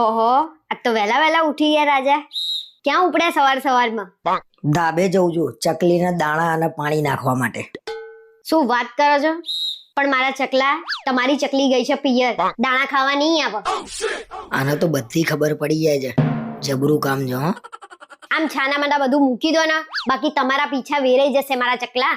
ઓહો આ તો વહેલા વહેલા ઉઠી ગયા રાજા. ક્યાં ઉપડ્યા સવાર સવારમાં? ધાબે જઉં છું ચકલીના દાણા અને પાણી નાખવા માટે. શું વાત કરો છો? પણ મારા ચકલા તમારી ચકલી ગઈ છે પિયર. દાણા ખાવા નહીં આવો. આને તો બધી ખબર પડી જાય છે. જબરું કામ જો આમ છાના માના બધું મૂકી દો ને. બાકી તમારા પીછા વેરાઈ જશે મારા ચકલા.